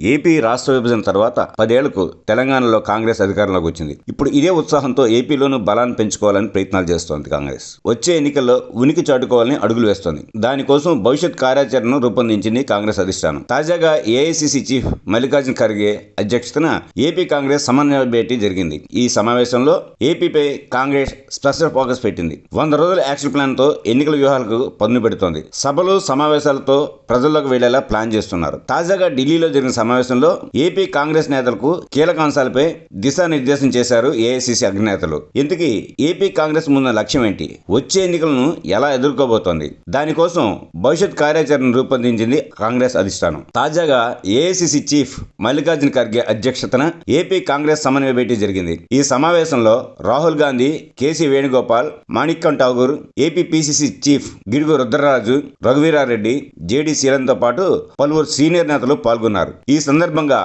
AP రాష్ట్ర విభజన తర్వాత పదేళ్ళకు తెలంగాణలో కాంగ్రెస్ అధికారంలోకి వచ్చింది. ఇప్పుడు ఇదే ఉత్సాహంతో ఏపీలోనూ బలాన్ని పెంచుకోవాలని ప్రయత్నాలు చేస్తోంది కాంగ్రెస్. వచ్చే ఎన్నికల్లో ఉనికి చాటుకోవాలని అడుగులు వేస్తోంది. దానికోసం భవిష్యత్ కార్యాచరణను రూపొందించింది కాంగ్రెస్ అధిష్టానం. తాజాగా ఏఐసిసి చీఫ్ మల్లికార్జున ఖర్గే అధ్యక్షతన ఏపీ కాంగ్రెస్ సమన్వయ భేటీ జరిగింది. ఈ సమావేశంలో ఏపీపై కాంగ్రెస్ స్పెషల్ ఫోకస్ పెట్టింది. వంద రోజుల యాక్షన్ ప్లాన్తో ఎన్నికల వ్యూహాలకు పన్ను పెడుతోంది. సభలు సమావేశాలతో ప్రజల్లోకి వెళ్ళేలా ప్లాన్ చేస్తున్నారు. తాజాగా ఢిల్లీలో జరిగిన సమావేశంలో ఏపీ కాంగ్రెస్ నేతలకు కీలక అంశాలపై దిశానిర్దేశం చేశారు ఏఐసిసి అగ్రనేతలు. ఇంతకీ ఏపీ కాంగ్రెస్ ముందున్న లక్ష్యం ఏంటి? వచ్చే ఎన్నికలను ఎలా ఎదుర్కోబోతోంది? దానికోసం భవిష్యత్ కార్యాచరణ రూపొందించింది కాంగ్రెస్ అధిష్టానం. తాజాగా ఏఐసిసి చీఫ్ మల్లికార్జున ఖర్గే అధ్యక్షతన ఏపీ కాంగ్రెస్ సమన్వయ భేటీ జరిగింది. ఈ సమావేశంలో Rahul Gandhi KC Venugopal Manickam Tagore AP PCC chief Gidugu Rudraraju Raghuveera Reddy JD శీలంతో పాటు పలువురు సీనియర్ నేతలు పాల్గొన్నారు. ఈ సందర్భంగా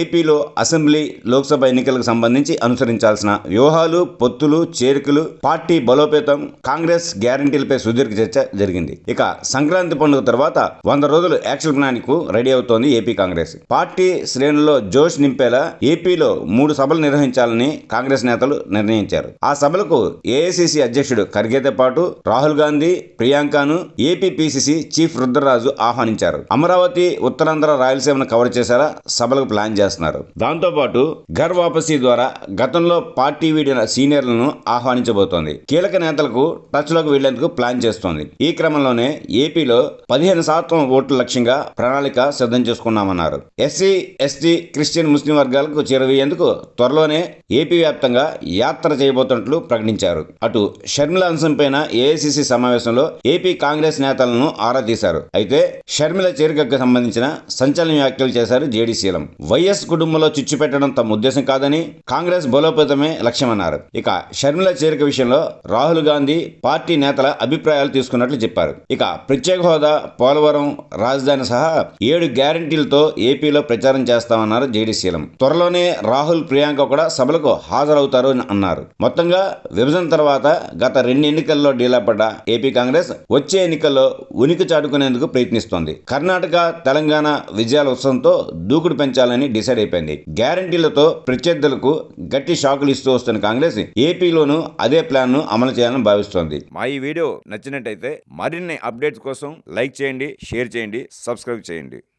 ఏపీలో అసెంబ్లీ లోక్సభ ఎన్నికలకు సంబంధించి అనుసరించాల్సిన వ్యూహాలు పొత్తులు చేరికలు పార్టీ బలోపేతం కాంగ్రెస్ గ్యారంటీలపై సుదీర్ఘ చర్చ జరిగింది. ఇక సంక్రాంతి పండుగ తర్వాత వంద రోజులు యాక్షన్ ప్లాన్కు రెడీ అవుతోంది ఏపీ కాంగ్రెస్. పార్టీ శ్రేణుల్లో జోష్ నింపేలా ఏపీలో మూడు సభలు నిర్వహించాలని కాంగ్రెస్ నేతలు నిర్ణయించారు. ఆ సభలకు ఏఐసిసి అధ్యక్షుడు ఖర్గేతో పాటు రాహుల్ గాంధీ ప్రియాంకను ఏపీ పిసిసి చీఫ్ రుద్రరాజు ఆహ్వానించారు. అమరావతి ఉత్తరాంధ్ర రాయలసీమను కవర్ చేసేలా సభలకు ప్లాన్ చేస్తున్నారు. దాంతో పాటు ఘర్ వాపసీ ద్వారా గతంలో పార్టీ వీడిన సీనియర్లను ఆహ్వానించబోతోంది. కీలక నేతలకు టచ్లోకి వెళ్ళేందుకు ప్లాన్ చేస్తోంది. ఈ క్రమంలోనే ఏపీలో పదిహేను శాతం ఓట్ల లక్ష్యంగా ప్రణాళిక సిద్ధం చేసుకున్నామన్నారు. ఎస్సీ ఎస్టీ క్రిస్టియన్ ముస్లిం వర్గాలకు చేరవేయేందుకు త్వరలోనే ఏపీ వ్యాప్తంగా యాత్ర చేయబోతున్నట్లు ప్రకటించారు. అటు షర్మిల అంశంపైన ఏఐసిసి సమావేశంలో ఏపీ కాంగ్రెస్ నేతలను ఆరా తీశారు. అయితే షర్మిల చేరికకు సంబంధించిన సంచలన వ్యాఖ్యలు చేశారు జేడీ జేడీసీలం వైఎస్ కుటుంబంలో చిచ్చు పెట్టడం తమ ఉద్దేశం కాదని కాంగ్రెస్ బలోపేతమే లక్ష్యమన్నారు. ఇక షర్మిల చేరిక విషయంలో రాహుల్ గాంధీ పార్టీ నేతల అభిప్రాయాలు తీసుకున్నట్లు చెప్పారు. ఇక ప్రత్యేక హోదా పోలవరం రాజధాని సహా ఏడు గ్యారంటీలతో ఏపీలో ప్రచారం చేస్తామన్నారు జేడీసీలం త్వరలోనే రాహుల్ ప్రియాంక కూడా సభలకు హాజరవుతారు అని అన్నారు. మొత్తంగా విభజన తర్వాత గత రెండు ఎన్నికల్లో డీలా పడ్డ ఏపీ కాంగ్రెస్ వచ్చే ఎన్నికల్లో ఉనికి చాటుకునేందుకు ప్రయత్నిస్తోంది. కర్ణాటక తెలంగాణ విజయాల ఉత్సవంతో దూకుడు పెంచాలని డిసైడ్ అయిపోయింది. గ్యారంటీలతో ప్రత్యర్థులకు గట్టి షాకులు ఇస్తూ వస్తున్న కాంగ్రెస్ ఏపీలోనూ అదే ప్లాన్ను అమలు చేయాలని భావిస్తోంది. మా ఈ వీడియో నచ్చినట్టయితే మరిన్ని అప్డేట్స్ కోసం లైక్ చేయండి షేర్ చేయండి సబ్స్క్రైబ్ చేయండి.